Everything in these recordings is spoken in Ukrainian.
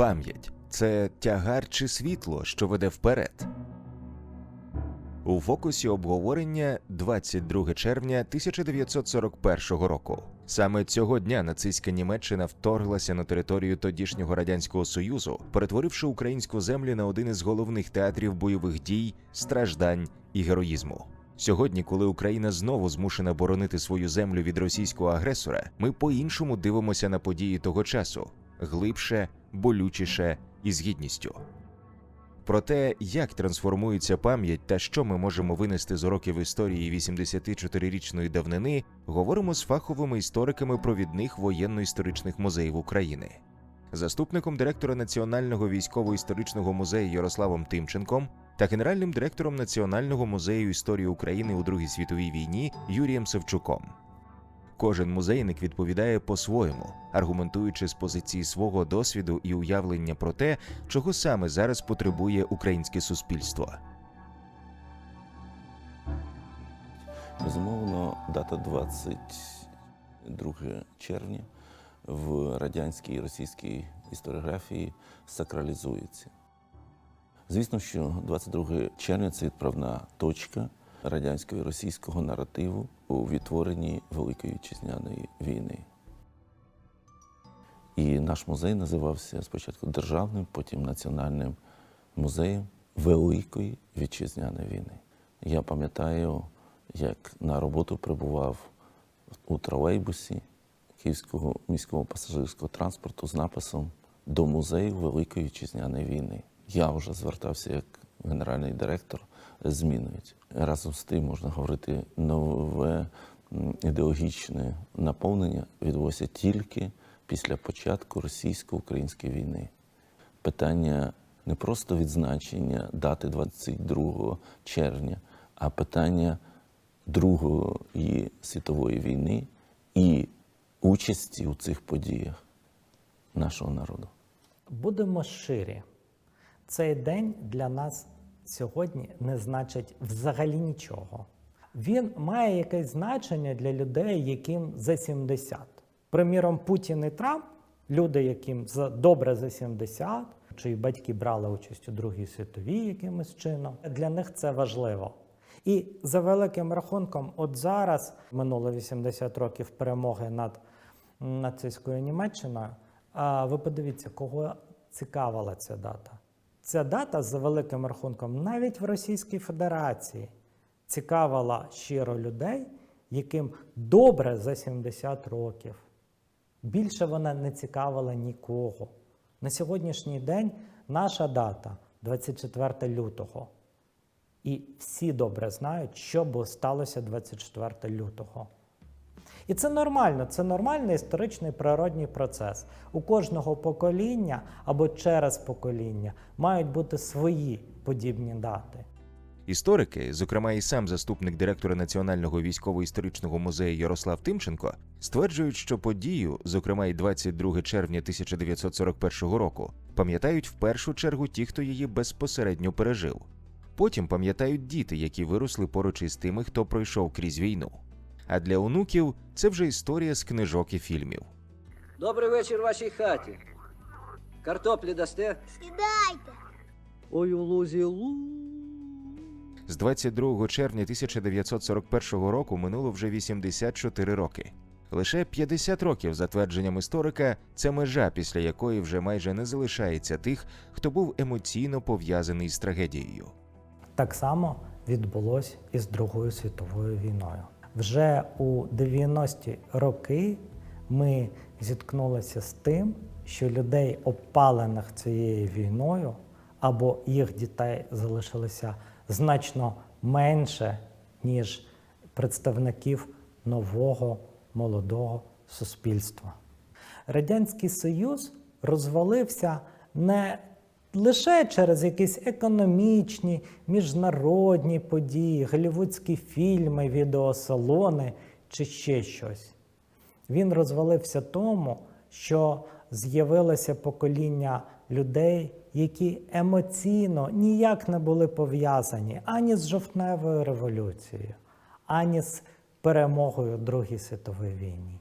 Пам'ять це тягар чи світло, що веде вперед. У фокусі обговорення 22 червня 1941 року. Саме цього дня нацистська Німеччина вторглася на територію тодішнього радянського союзу, перетворивши українську землю на один із головних театрів бойових дій, страждань і героїзму. Сьогодні, коли Україна знову змушена боронити свою землю від російського агресора, ми по-іншому дивимося на події того часу глибше, болючіше і з гідністю. Про те, як трансформується пам'ять та що ми можемо винести з уроків історії 84-річної давнини, говоримо з фаховими істориками провідних воєнно-історичних музеїв України. Заступником директора Національного військово-історичного музею Ярославом Тимченком та генеральним директором Національного музею історії України у Другій світовій війні Юрієм Савчуком. Кожен музейник відповідає по-своєму, аргументуючи з позиції свого досвіду і уявлення про те, чого саме зараз потребує українське суспільство. Безумовно, дата 22 червня в радянській і російській історіографії сакралізується. Звісно, що 22 червня це відправна точка радянського і російського наративу у відтворенні Великої Вітчизняної війни. І наш музей називався спочатку Державним, потім Національним музеєм Великої Вітчизняної війни. Я пам'ятаю, як на роботу прибував у тролейбусі Київського міського пасажирського транспорту з написом до музею Великої Вітчизняної війни. Я вже звертався як генеральний директор змінують. Разом з тим можна говорити, нове ідеологічне наповнення відбулося тільки після початку російсько-української війни. Питання не просто відзначення дати 22 червня, а питання Другої світової війни і участі у цих подіях нашого народу. Будемо щирі. Цей день для нас сьогодні не значить взагалі нічого. Він має якесь значення для людей, яким за 70. Приміром, Путін і Трамп, люди, яким за добре за 70, чиї батьки брали участь у Другій світовій якимось чином, для них це важливо. І за великим рахунком, от зараз минуло 80 років перемоги над нацистською Німеччиною. А ви подивіться, кого цікавила ця дата. Ця дата за великим рахунком навіть в Російській Федерації цікавила щиро людей, яким добре за 70 років. Більше вона не цікавила нікого. На сьогоднішній день наша дата 24 лютого. І всі добре знають, що б сталося 24 лютого. І це нормально, це нормальний історичний природній процес. У кожного покоління або через покоління мають бути свої подібні дати. Історики, зокрема і сам заступник директора Національного військово-історичного музею Ярослав Тимченко, стверджують, що подію, зокрема і 22 червня 1941 року, пам'ятають в першу чергу ті, хто її безпосередньо пережив. Потім пам'ятають діти, які виросли поруч із тими, хто пройшов крізь війну. А для онуків це вже історія з книжок і фільмів. Добрий вечір вашій хаті. Картоплі дасте? Сідайте. Ой, у лузі лу. З 22 червня 1941 року минуло вже 84 роки. Лише 50 років, за твердженням історика, це межа, після якої вже майже не залишається тих, хто був емоційно пов'язаний з трагедією. Так само відбулось і з Другою світовою війною. Вже у 90-ті роки ми зіткнулися з тим, що людей, опалених цією війною, або їх дітей залишилося значно менше, ніж представників нового молодого суспільства. Радянський Союз розвалився не лише через якісь економічні, міжнародні події, голівудські фільми, відеосалони чи ще щось. Він розвалився тому, що з'явилося покоління людей, які емоційно ніяк не були пов'язані ані з жовтневою революцією, ані з перемогою в Другій світовій війні.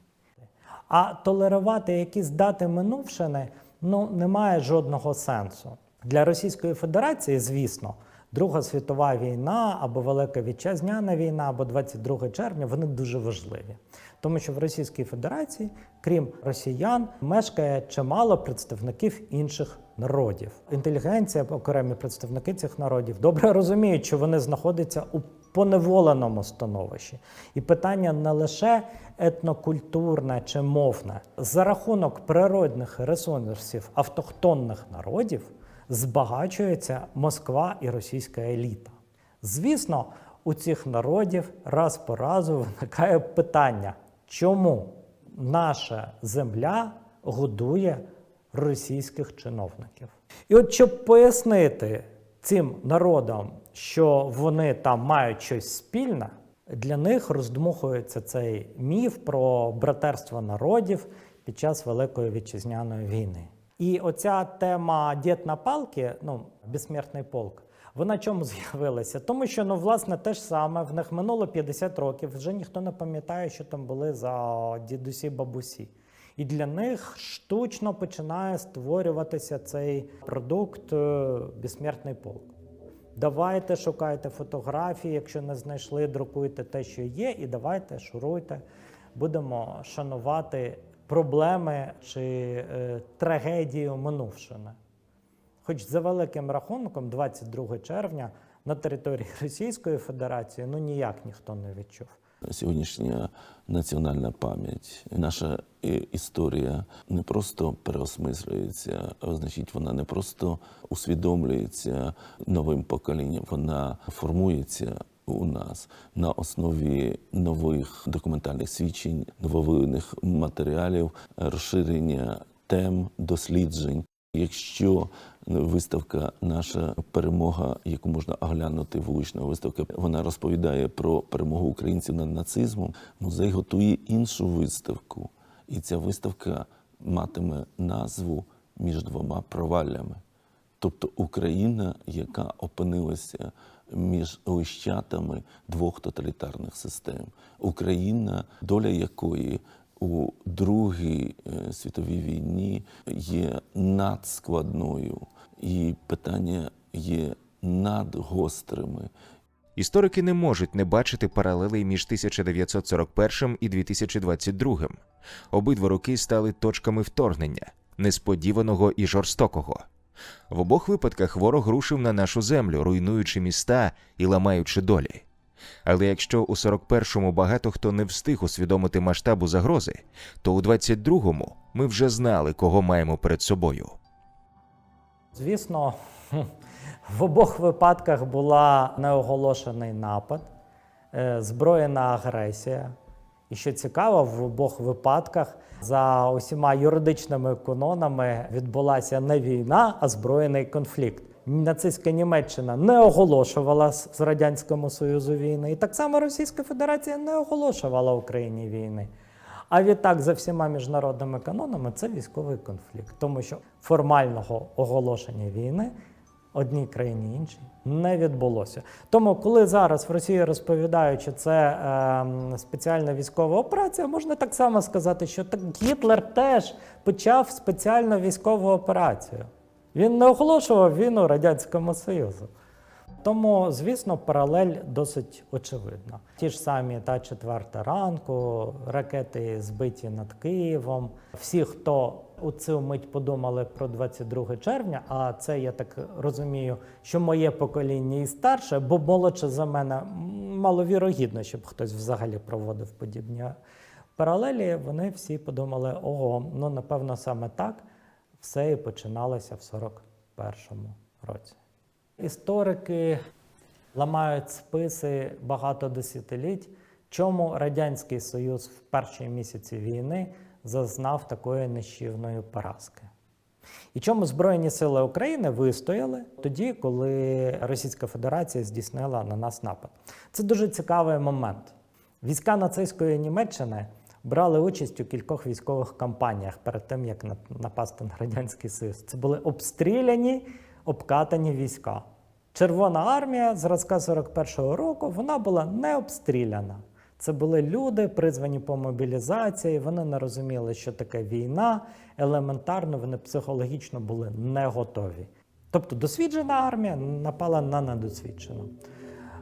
А толерувати якісь дати минувшини ну, немає жодного сенсу. Для Російської Федерації, звісно, Друга світова війна або Велика Вітчизняна війна, або 22 червня вони дуже важливі. Тому що в Російській Федерації, крім росіян, мешкає чимало представників інших народів. Інтелігенція, окремі представники цих народів, добре розуміють, що вони знаходяться у поневоленому становищі. І питання не лише етнокультурне чи мовне. За рахунок природних ресурсів автохтонних народів збагачується Москва і російська еліта. Звісно, у цих народів раз по разу виникає питання, чому наша земля годує російських чиновників. І от щоб пояснити цим народам, що вони там мають щось спільне, для них роздмухується цей міф про братерство народів під час Великої вітчизняної війни. І оця тема дід на палки, ну, безсмертний полк, вона чому з'явилася? Тому що, ну, власне, те ж саме, в них минуло 50 років, вже ніхто не пам'ятає, що там були за дідусі бабусі. І для них штучно починає створюватися цей продукт е, безсмертний полк. Давайте шукайте фотографії, якщо не знайшли, друкуйте те, що є, і давайте шуруйте. Будемо шанувати проблеми чи е, трагедію минувшини. Хоч за великим рахунком, 22 червня на території Російської Федерації ну ніяк ніхто не відчув. Сьогоднішня національна пам'ять, наша історія не просто переосмислюється, а значить, вона не просто усвідомлюється новим поколінням, вона формується у нас на основі нових документальних свідчень, нововиявлених матеріалів, розширення тем, досліджень. Якщо виставка наша перемога, яку можна оглянути вулична виставка, вона розповідає про перемогу українців над нацизмом. Музей готує іншу виставку, і ця виставка матиме назву між двома проваллями. Тобто Україна, яка опинилася між лищатами двох тоталітарних систем, Україна, доля якої у Другій е, світовій війні є надскладною, і питання є надгострими. Історики не можуть не бачити паралелей між 1941 і 2022. Обидва роки стали точками вторгнення, несподіваного і жорстокого. В обох випадках ворог рушив на нашу землю, руйнуючи міста і ламаючи долі. Але якщо у 41-му багато хто не встиг усвідомити масштабу загрози, то у 22-му ми вже знали, кого маємо перед собою. Звісно, в обох випадках була неоголошений напад, е, зброєна агресія. І що цікаво, в обох випадках за усіма юридичними канонами відбулася не війна, а збройний конфлікт. Нацистська Німеччина не оголошувала з Радянському Союзу війни, і так само Російська Федерація не оголошувала Україні війни. А відтак, за всіма міжнародними канонами, це військовий конфлікт, тому що формального оголошення війни одній країні іншій не відбулося. Тому, коли зараз в Росії розповідають, що це ем, спеціальна військова операція, можна так само сказати, що так Гітлер теж почав спеціальну військову операцію. Він не оголошував війну Радянському Союзу. Тому, звісно, паралель досить очевидна. Ті ж самі та четверта ранку, ракети збиті над Києвом. Всі, хто у цю мить подумали про 22 червня, а це я так розумію, що моє покоління і старше, бо молодше за мене маловірогідно, щоб хтось взагалі проводив подібні паралелі. Вони всі подумали: ого, ну напевно, саме так все і починалося в 41-му році. Історики ламають списи багато десятиліть, чому Радянський Союз в перші місяці війни зазнав такої нищівної поразки. І чому Збройні сили України вистояли тоді, коли Російська Федерація здійснила на нас напад? Це дуже цікавий момент. Війська нацистської Німеччини брали участь у кількох військових кампаніях перед тим, як напасти на Радянський Союз. Це були обстріляні, обкатані війська. Червона армія зразка 41-го року вона була не обстріляна. Це були люди, призвані по мобілізації. Вони не розуміли, що таке війна. Елементарно вони психологічно були не готові. Тобто досвідчена армія напала на недосвідчену.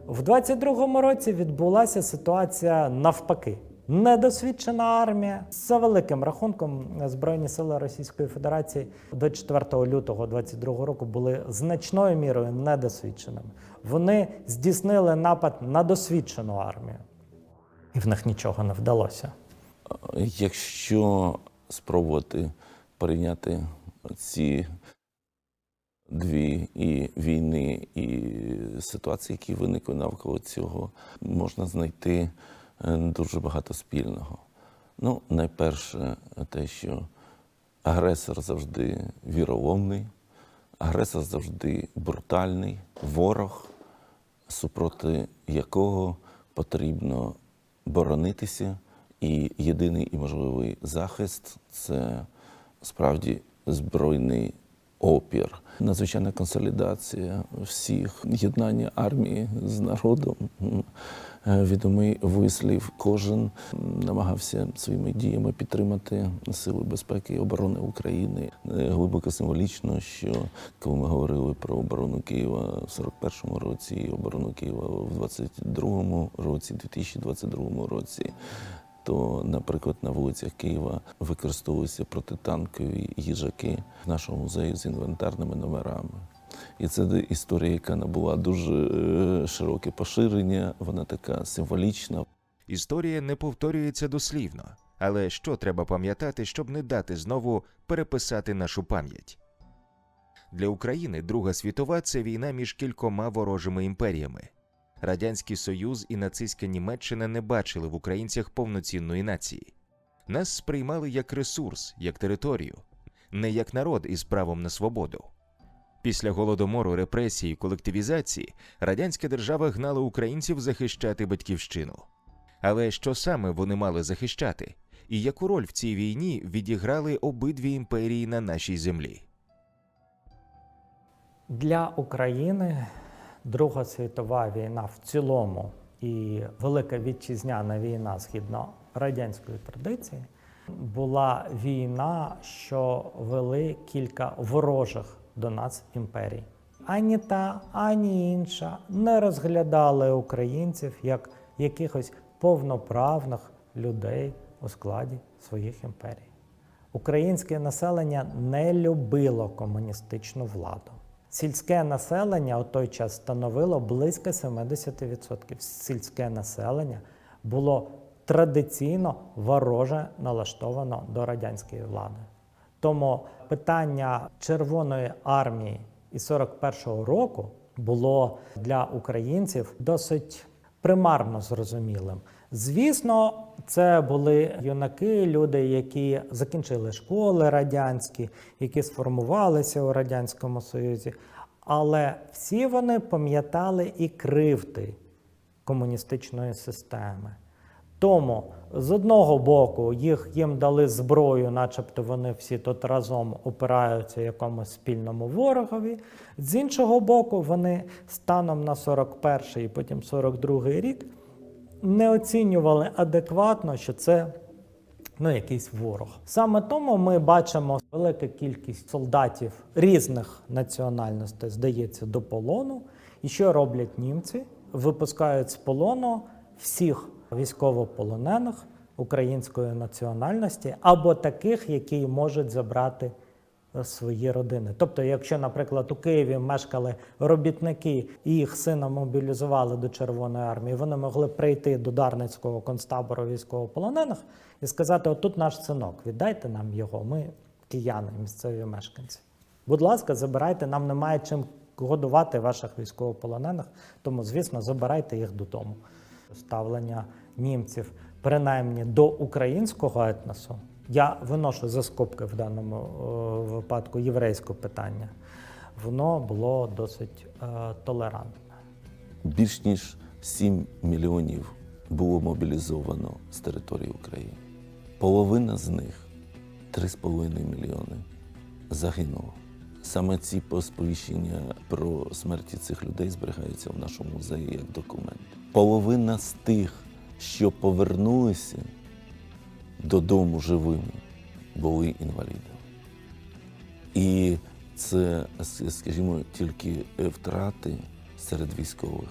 В 22-му році відбулася ситуація навпаки. Недосвідчена армія за великим рахунком Збройні сили Російської Федерації до 4 лютого 22 року були значною мірою недосвідченими. Вони здійснили напад на досвідчену армію, і в них нічого не вдалося. Якщо спробувати порівняти ці дві і війни, і ситуації, які виникли навколо цього, можна знайти дуже багато спільного. Ну, найперше, те, що агресор завжди віроломний, агресор завжди брутальний, ворог, супроти якого потрібно боронитися, і єдиний і можливий захист це справді збройний опір. Надзвичайна консолідація всіх, єднання армії з народом. Е, Відомий вислів, кожен намагався своїми діями підтримати сили безпеки і оборони України. Е, Глибоко символічно, що коли ми говорили про оборону Києва в 41-му році, і оборону Києва в 22-му році, 2022 році, то, наприклад, на вулицях Києва використовуються протитанкові їжаки в нашому музеї з інвентарними номерами. І це історія, яка набула дуже е, широке поширення, вона така символічна. Історія не повторюється дослівно, але що треба пам'ятати, щоб не дати знову переписати нашу пам'ять? Для України Друга світова це війна між кількома ворожими імперіями. Радянський Союз і нацистська Німеччина не бачили в українцях повноцінної нації. Нас сприймали як ресурс, як територію, не як народ із правом на свободу. Після голодомору, репресії, колективізації радянська держава гнала українців захищати батьківщину. Але що саме вони мали захищати, і яку роль в цій війні відіграли обидві імперії на нашій землі? Для України Друга світова війна в цілому і Велика Вітчизняна війна згідно радянської традиції була війна, що вели кілька ворожих до нас імперій. Ані та, ані інша не розглядали українців як якихось повноправних людей у складі своїх імперій. Українське населення не любило комуністичну владу. Сільське населення у той час становило близько 70%. Сільське населення було традиційно вороже налаштовано до радянської влади. Тому питання Червоної армії і 41-го року було для українців досить примарно зрозумілим. Звісно, це були юнаки, люди, які закінчили школи радянські, які сформувалися у Радянському Союзі, але всі вони пам'ятали і кривди комуністичної системи. Тому з одного боку їх їм дали зброю, начебто вони всі тут разом опираються якомусь спільному ворогові. З іншого боку, вони станом на 41 і потім 42 рік не оцінювали адекватно, що це ну, якийсь ворог. Саме тому ми бачимо велику кількість солдатів різних національностей, здається, до полону. І що роблять німці? Випускають з полону всіх військовополонених української національності або таких, які можуть забрати свої родини. Тобто, якщо, наприклад, у Києві мешкали робітники і їх сина мобілізували до Червоної армії, вони могли прийти до Дарницького концтабору військовополонених і сказати: отут наш синок, віддайте нам його, ми кияни, місцеві мешканці. Будь ласка, забирайте, нам немає чим годувати ваших військовополонених, тому, звісно, забирайте їх додому. Ставлення німців, принаймні до українського етносу, я виношу за скобки в даному е, випадку єврейське питання, воно було досить е, толерантне. Більш ніж 7 мільйонів було мобілізовано з території України. Половина з них 3,5 мільйони загинуло. Саме ці посповіщення про смерті цих людей зберігаються в нашому музеї як документ. Половина з тих що повернулися додому живими, були інвалідами. І це, скажімо, тільки е, втрати серед військових.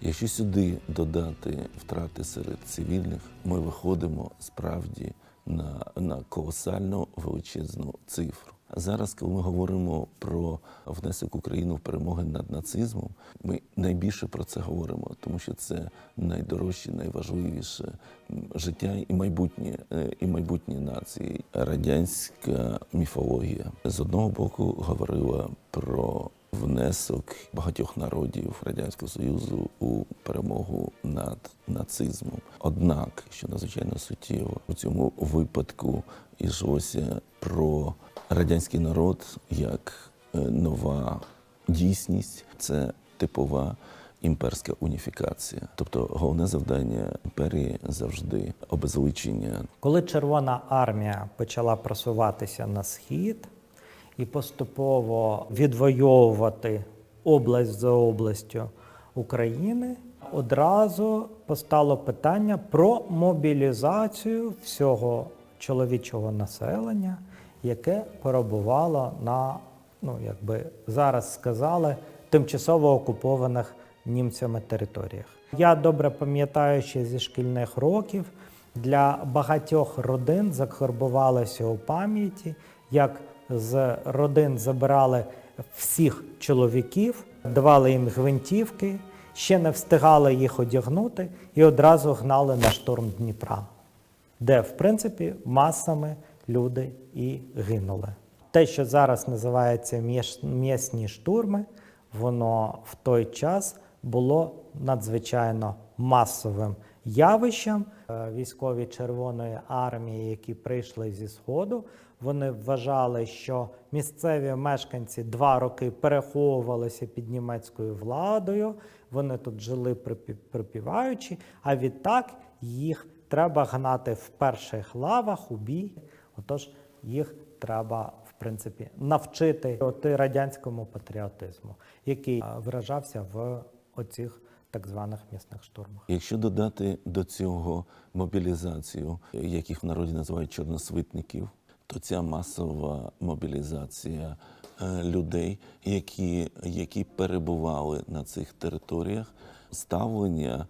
Якщо сюди додати втрати серед цивільних, ми виходимо справді на, на колосальну величезну цифру. Зараз, коли ми говоримо про внесок України в перемоги над нацизмом, ми найбільше про це говоримо, тому що це найдорожче, найважливіше життя і майбутнє, е, і майбутнє нації. Радянська міфологія з одного боку говорила про внесок багатьох народів Радянського Союзу у перемогу над нацизмом. Однак, що надзвичайно суттєво, у цьому випадку йшлося про радянський народ як е, нова дійсність, це типова імперська уніфікація. Тобто головне завдання імперії завжди обезличення Коли Червона армія почала просуватися на схід і поступово відвоювати область за областю України, одразу постало питання про мобілізацію всього чоловічого населення, яке перебувало на, ну якби зараз сказали, тимчасово окупованих німцями територіях. Я добре пам'ятаю ще зі шкільних років, для багатьох родин закарбувалося у пам'яті, як з родин забирали всіх чоловіків, давали їм гвинтівки, ще не встигали їх одягнути і одразу гнали на штурм Дніпра, де, в принципі, масами люди і гинули. Те, що зараз називається м'ясні штурми, воно в той час було надзвичайно масовим явищем. Е, Військові Червоної армії, які прийшли зі Сходу, вони вважали, що місцеві мешканці два роки переховувалися під німецькою владою, вони тут жили припі- припіваючи, а відтак їх треба гнати в перших лавах у бій. Отож, їх треба, в принципі, навчити радянському патріотизму, який виражався в оцих так званих м'ясних штурмах. Якщо додати до цього мобілізацію, яких в народі називають чорносвитників, то ця масова мобілізація е, людей, які, які перебували на цих територіях, ставлення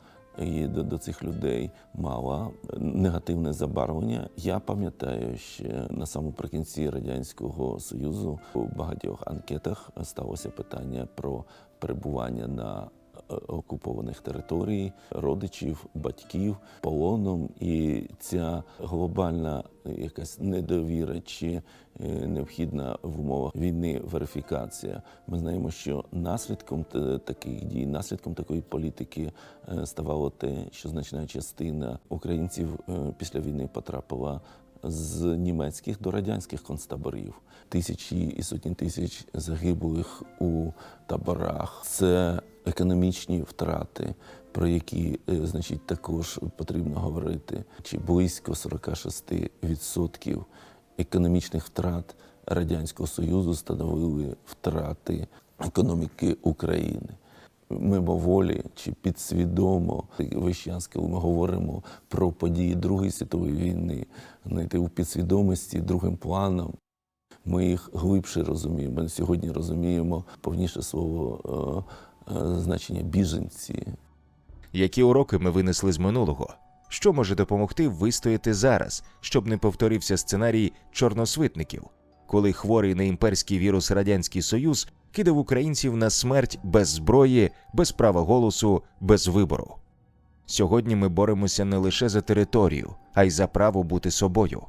до, до цих людей мала негативне забарвлення. Я пам'ятаю, що на самоприкінці радянського союзу у багатьох анкетах сталося питання про перебування на окупованих територій, родичів, батьків полоном, і ця глобальна якась недовіра чи е, необхідна в умовах війни верифікація. Ми знаємо, що наслідком таких дій, наслідком такої політики е, ставало те, що значна частина українців е, після війни потрапила з німецьких до радянських концтаборів. Тисячі і сотні тисяч загиблих у таборах. Це економічні втрати, про які, е, значить, також потрібно говорити. Чи близько 46% економічних втрат Радянського Союзу становили втрати економіки України мимоволі чи підсвідомо весь час, коли ми говоримо про події Другої світової війни, знаєте, у підсвідомості другим планом. Ми їх глибше розуміємо. Ми сьогодні розуміємо повніше слово е, е, значення біженці, Які уроки ми винесли з минулого? Що може допомогти вистояти зараз, щоб не повторився сценарій чорносвитників, коли хворий на імперський вірус Радянський Союз кидав українців на смерть без зброї, без права голосу, без вибору? Сьогодні ми боремося не лише за територію, а й за право бути собою,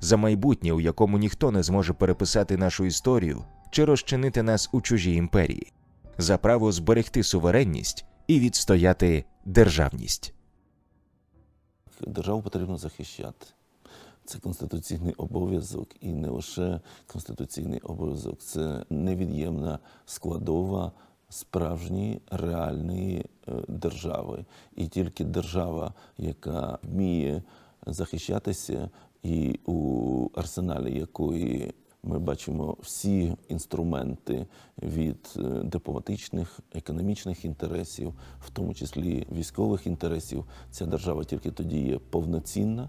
за майбутнє, у якому ніхто не зможе переписати нашу історію чи розчинити нас у чужій імперії, за право зберегти суверенність і відстояти державність. Державу потрібно захищати. Це конституційний обов'язок, і не лише конституційний обов'язок, це невід'ємна складова справжньої реальної е, держави. І тільки держава, яка вміє захищатися, і у арсеналі якої Ми бачимо всі інструменти від е, дипломатичних, економічних інтересів, в тому числі військових інтересів. Ця держава тільки тоді є повноцінна.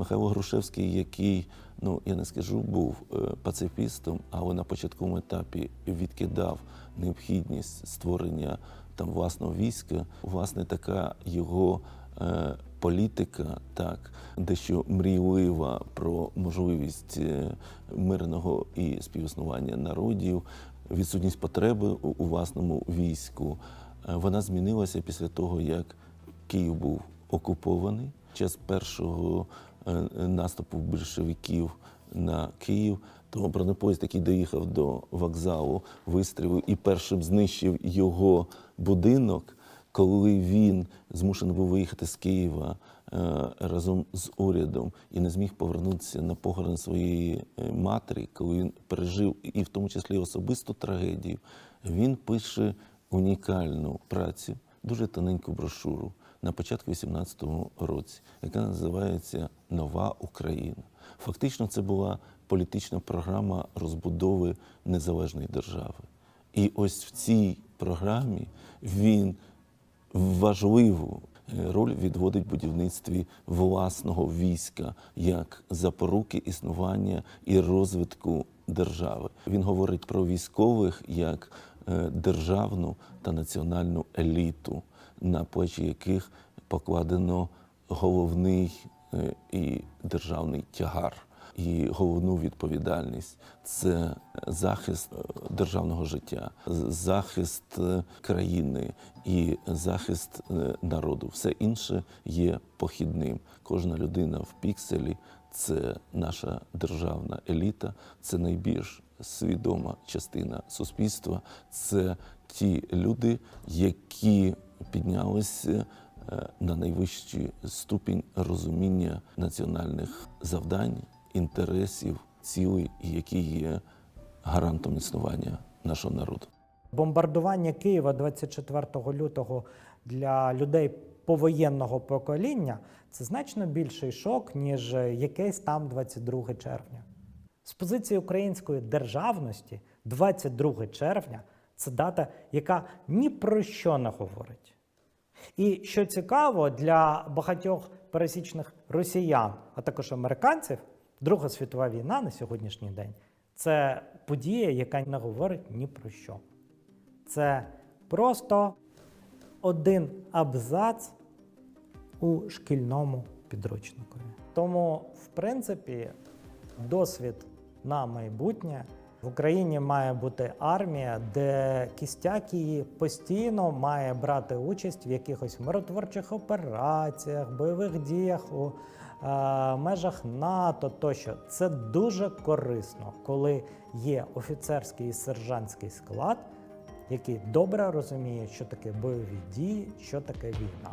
Михайло Грушевський, який, ну я не скажу, був е, пацифістом, але на початковому етапі відкидав необхідність створення там власного війська, власне, така його е, політика, так дещо мрійлива про можливість е, мирного і співіснування народів, відсутність потреби у, власному війську. Вона змінилася після того, як Київ був окупований. Час першого наступу большевиків на Київ, то бронепоїзд, який доїхав до вокзалу, вистрілив і першим знищив його будинок, коли він змушений був виїхати з Києва е, разом з урядом і не зміг повернутися на похорон своєї е, матері, коли він пережив і в тому числі особисту трагедію, він пише унікальну працю, дуже тоненьку брошуру на початку 18-му році, яка називається Нова Україна. Фактично, це була політична програма розбудови незалежної держави. І ось в цій програмі він важливу е, роль відводить будівництві власного війська як запоруки існування і розвитку держави. Він говорить про військових як е, державну та національну еліту, на плечі яких покладено головний е, і державний тягар. І головну відповідальність це захист е, державного життя, захист е, країни і захист народу. Все інше є похідним. Кожна людина в пікселі це наша державна еліта, це найбільш свідома частина суспільства. Це ті люди, які піднялися е, на найвищий ступінь розуміння національних завдань, інтересів, цілей, які є гарантом існування нашого народу. Бомбардування Києва 24 лютого для людей повоєнного покоління це значно більший шок, ніж якийсь там 22 червня. З позиції української державності 22 червня це дата, яка ні про що не говорить. І що цікаво для багатьох пересічних росіян, а також американців, Друга світова війна на сьогоднішній день це подія, яка не говорить ні про що. Це просто один абзац у шкільному підручнику. Тому, в принципі, досвід на майбутнє в Україні має бути армія, де кістяк її постійно має брати участь в якихось миротворчих операціях, бойових діях у е, межах НАТО тощо. Це дуже корисно, коли є офіцерський і сержантський склад, які добре розуміють, що таке бойові дії, що таке війна.